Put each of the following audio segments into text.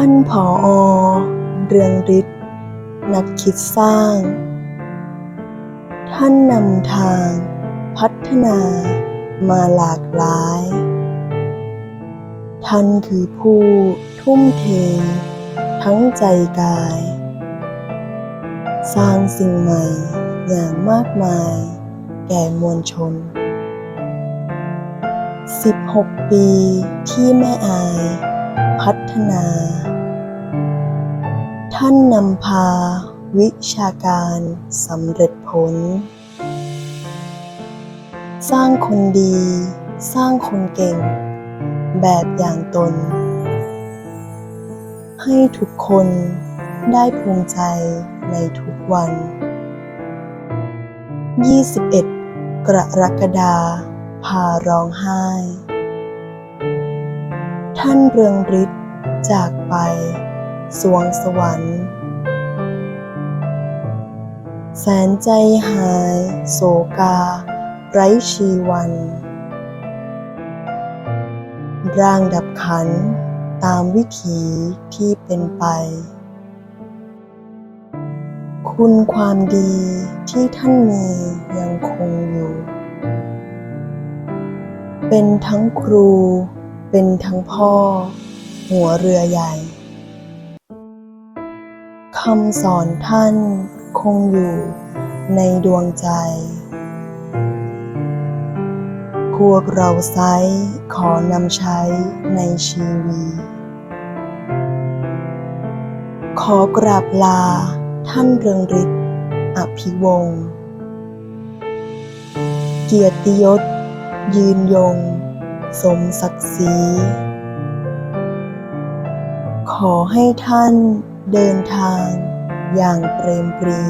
ท่านผออเรืองฤทธิ์นักคิดสร้าง ท่านนำทาง พัฒนามาหลากหลาย ท่านคือผู้ทุ่มเท ทั้งใจกาย สร้างสิ่งใหม่อย่างมากมาย แก่มวลชน 16 ปีที่แม่อาย พัฒนา ท่านนำพาวิชาการสำเร็จผล สร้างคนดี สร้างคนเก่ง แบบอย่างตน ให้ทุกคนได้ภูมิใจในทุกวัน 21 กรกฎาพาร้องไห้ ท่านเรืองฤทธิ์จากไป สวงสวรรค์ แสนใจหายโศกา ไร้ชีวัน ร่างดับขันตามวิถีที่เป็นไป คุณความดีที่ท่านมียังคงอยู่ เป็นทั้งครู เป็นทั้งพ่อ หัวเรือใหญ่คำสอนท่านคงอยู่ในดวงใจ พวกเราไซขอนำใช้ในชีวีขอกราบลาท่านเรืองฤทธิ์อภิวงศ์เกียรติยศยืนยง สมศักดิ์ศรี ขอให้ท่านเดินทางอย่างเปรมปรี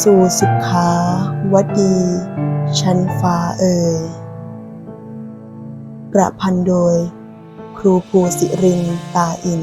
สู่สุขาวดี ชั้นฟ้าเอ่ยประพันธ์โดย ครูภูสิรินตาอิน